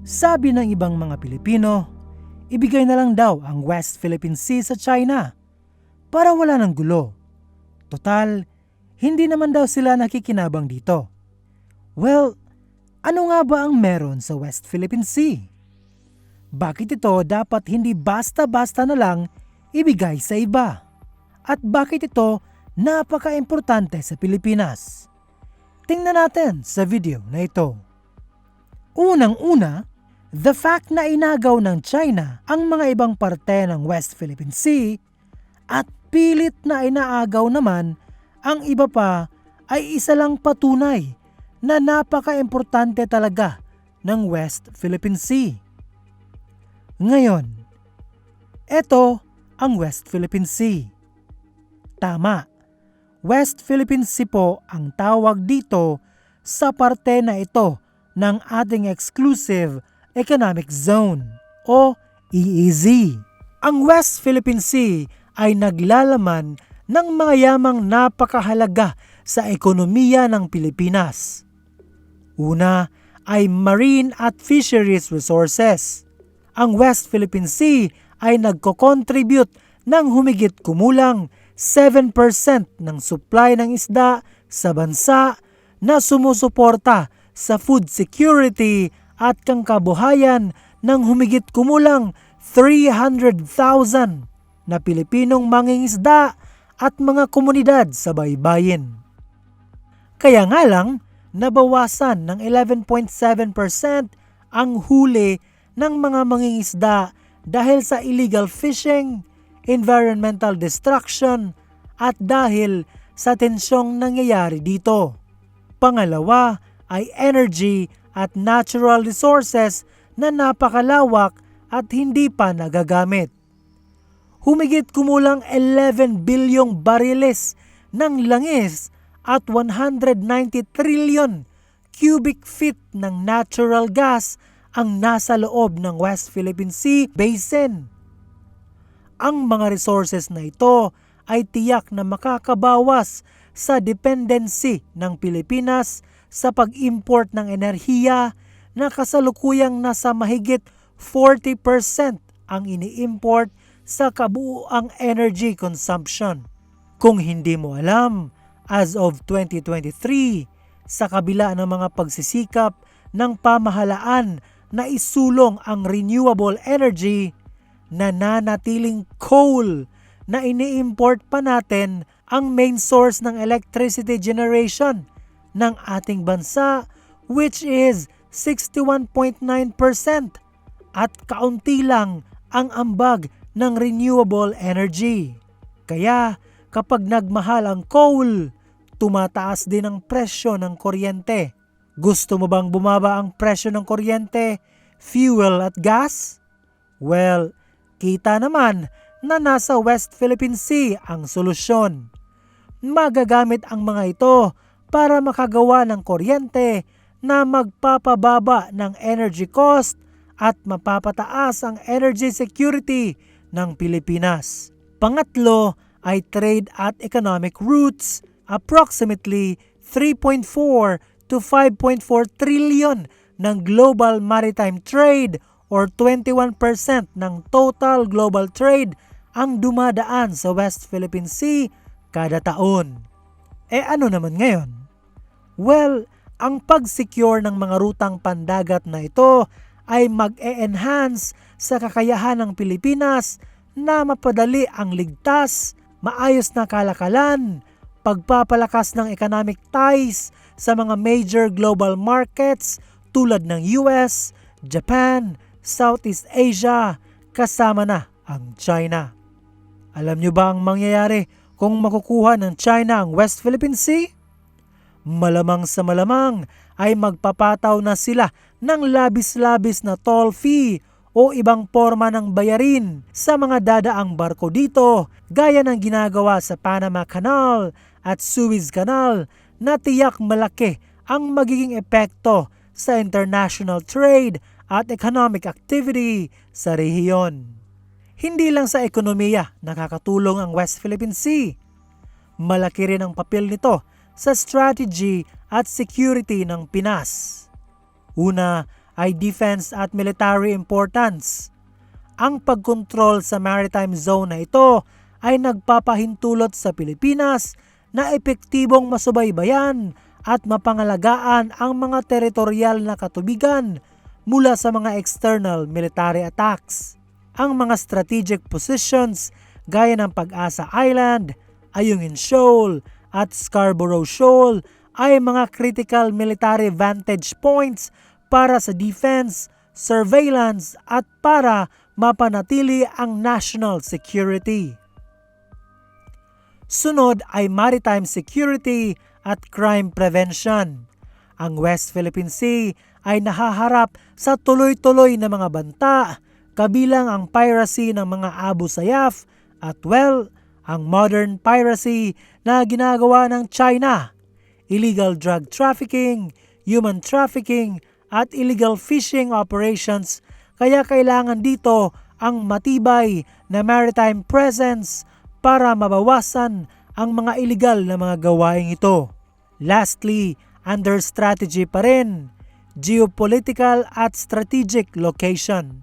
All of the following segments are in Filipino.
Sabi ng ibang mga Pilipino, ibigay na lang daw ang West Philippine Sea sa China para wala ng gulo. Total, hindi naman daw sila nakikinabang dito. Well, ano nga ba ang meron sa West Philippine Sea? Bakit ito dapat hindi basta-basta na lang ibigay sa iba? At bakit ito napaka-importante sa Pilipinas? Tingnan natin sa video na ito. Unang-una, the fact na inagaw ng China ang mga ibang parte ng West Philippine Sea at pilit na inaagaw naman ang iba pa ay isa lang patunay na napaka-importante talaga ng West Philippine Sea. Ngayon, ito ang West Philippine Sea. Tama, West Philippine Sea po ang tawag dito sa parte na ito ng ating Exclusive Economic Zone o EEZ. Ang West Philippine Sea ay naglalaman ng mga yamang napakahalaga sa ekonomiya ng Pilipinas. Una ay marine at fisheries resources. Ang West Philippine Sea ay nagko-contribute ng humigit kumulang 7% ng supply ng isda sa bansa na sumusuporta sa food security at kangkabuhayan ng humigit kumulang 300,000 na Pilipinong mangingisda at mga komunidad sa baybayin. Kaya nga lang, nabawasan ng 11.7% ang huli ng mga mangingisda dahil sa illegal fishing, environmental destruction at dahil sa tensyong nangyayari dito. Pangalawa ay energy at natural resources na napakalawak at hindi pa nagagamit. Humigit kumulang 11 bilyong bariles ng langis at 190 trillion cubic feet ng natural gas ang nasa loob ng West Philippine Sea Basin. Ang mga resources na ito ay tiyak na makakabawas sa dependency ng Pilipinas sa pag-import ng enerhiya na kasalukuyang nasa mahigit 40% ang ini-import sa kabuuang energy consumption. Kung hindi mo alam, as of 2023, sa kabila ng mga pagsisikap ng pamahalaan na isulong ang renewable energy, nananatiling coal na ini-import pa natin ang main source ng electricity generation ng ating bansa which is 61.9% at kaunti lang ang ambag ng renewable energy. Kaya kapag nagmahal ang coal, tumataas din ang presyo ng kuryente. Gusto mo bang bumaba ang presyo ng kuryente, fuel at gas? Well, kita naman na nasa West Philippine Sea ang solusyon. Magagamit ang mga ito para makagawa ng kuryente na magpapababa ng energy cost at mapapataas ang energy security ng Pilipinas. Pangatlo ay trade at economic routes, approximately 3.4 to 5.4 trillion ng global maritime trade or 21% ng total global trade ang dumadaan sa West Philippine Sea kada taon. Eh ano naman ngayon? Well, ang pag-secure ng mga rutang pandagat na ito ay mag-e-enhance sa kakayahan ng Pilipinas na mapadali ang ligtas, maayos na kalakalan, pagpapalakas ng economic ties sa mga major global markets tulad ng US, Japan, Southeast Asia, kasama na ang China. Alam nyo ba ang mangyayari kung makukuha ng China ang West Philippine Sea? Malamang sa malamang ay magpapataw na sila ng labis-labis na toll fee o ibang forma ng bayarin sa mga dadaang barko dito gaya ng ginagawa sa Panama Canal at Suez Canal na tiyak malaki ang magiging epekto sa international trade at economic activity sa rehiyon. Hindi lang sa ekonomiya nakakatulong ang West Philippine Sea. Malaki rin ang papel nito sa strategy at security ng Pinas. Una ay defense at military importance. Ang pagkontrol sa maritime zone na ito ay nagpapahintulot sa Pilipinas na epektibong masubaybayan at mapangalagaan ang mga teritorial na katubigan mula sa mga external military attacks. Ang mga strategic positions gaya ng Pag-asa Island, Ayungin Shoal at Scarborough Shoal ay mga critical military vantage points para sa defense, surveillance at para mapanatili ang national security. Sunod ay maritime security at crime prevention. Ang West Philippine Sea ay nahaharap sa tuloy-tuloy na mga banta, kabilang ang piracy ng mga Abu Sayyaf at well, ang modern piracy na ginagawa ng China, illegal drug trafficking, human trafficking at illegal fishing operations kaya kailangan dito ang matibay na maritime presence para mabawasan ang mga illegal na mga gawain ito. Lastly, under strategy pa rin, geopolitical at strategic location.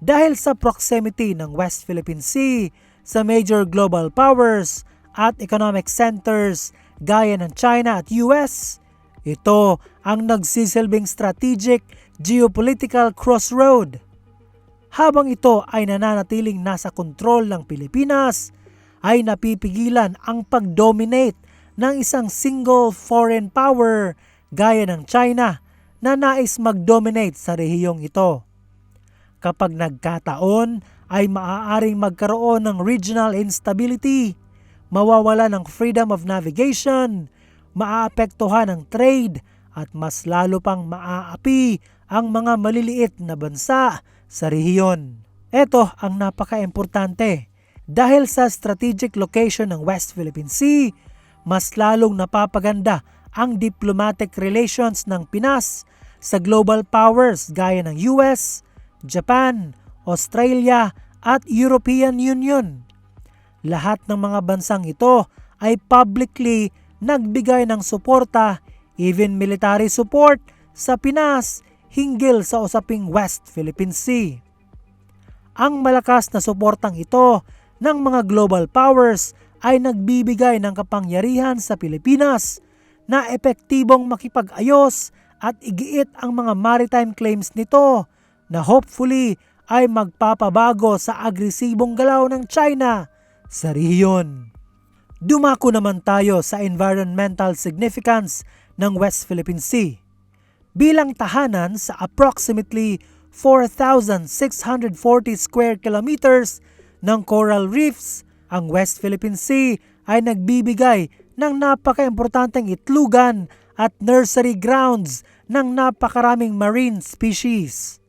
Dahil sa proximity ng West Philippine Sea sa major global powers at economic centers gaya ng China at US, ito ang nagsisilbing strategic geopolitical crossroad. Habang ito ay nananatiling nasa kontrol ng Pilipinas, ay napipigilan ang pag-dominate ng isang single foreign power gaya ng China na nais mag-dominate sa rehiyong ito. Kapag nagkataon ay maaaring magkaroon ng regional instability, mawawala ng freedom of navigation, maaapektuhan ang trade at mas lalo pang maaapi ang mga maliliit na bansa sa rehiyon. Ito ang napaka-importante dahil sa strategic location ng West Philippine Sea, mas lalong napapaganda ang diplomatic relations ng Pinas sa global powers gaya ng US, Japan, Australia at European Union. Lahat ng mga bansang ito ay publicly nagbigay ng suporta, even military support, sa Pinas hinggil sa usaping West Philippine Sea. Ang malakas na suportang ito ng mga global powers ay nagbibigay ng kapangyarihan sa Pilipinas na epektibong makipag-ayos at igiit ang mga maritime claims nito na hopefully ay magpapabago sa agresibong galaw ng China sa rehiyon. Dumako naman tayo sa environmental significance ng West Philippine Sea. Bilang tahanan sa approximately 4,640 square kilometers ng coral reefs, ang West Philippine Sea ay nagbibigay ng napaka-importanteng itlugan at nursery grounds ng napakaraming marine species.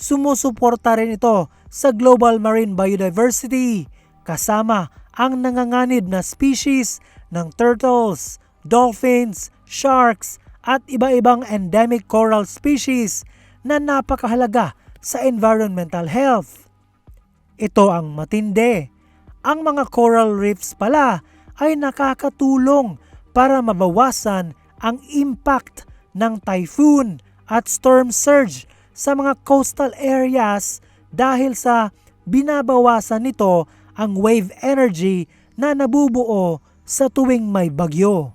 Sumusuporta rin ito sa global marine biodiversity kasama ang nanganganib na species ng turtles, dolphins, sharks at iba-ibang endemic coral species na napakahalaga sa environmental health. Ito ang matindi. Ang mga coral reefs pala ay nakakatulong para mabawasan ang impact ng typhoon at storm surge sa mga coastal areas dahil sa binabawasan nito ang wave energy na nabubuo sa tuwing may bagyo.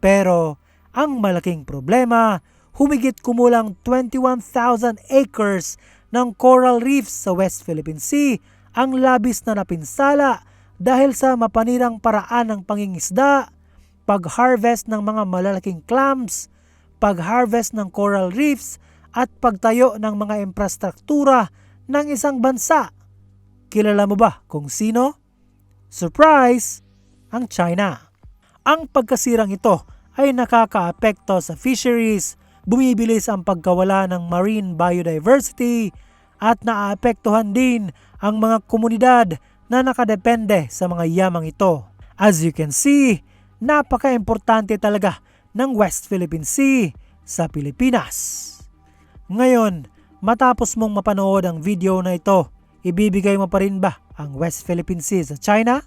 Pero ang malaking problema, humigit kumulang 21,000 acres ng coral reefs sa West Philippine Sea ang labis na napinsala dahil sa mapanirang paraan ng pangingisda, pag-harvest ng mga malalaking clams, pag-harvest ng coral reefs at pagtayo ng mga infrastruktura ng isang bansa Kilala mo ba kung sino? Surprise! Ang China. Ang pagkasirang ito ay nakakaapekto sa fisheries, bumibilis ang pagkawala ng marine biodiversity, at naaapektuhan din ang mga komunidad na nakadepende sa mga yamang ito. As you can see, napaka-importante talaga ng West Philippine Sea sa Pilipinas. Ngayon, matapos mong mapanood ang video na ito, ibibigay mo pa rin ba ang West Philippine Sea sa China?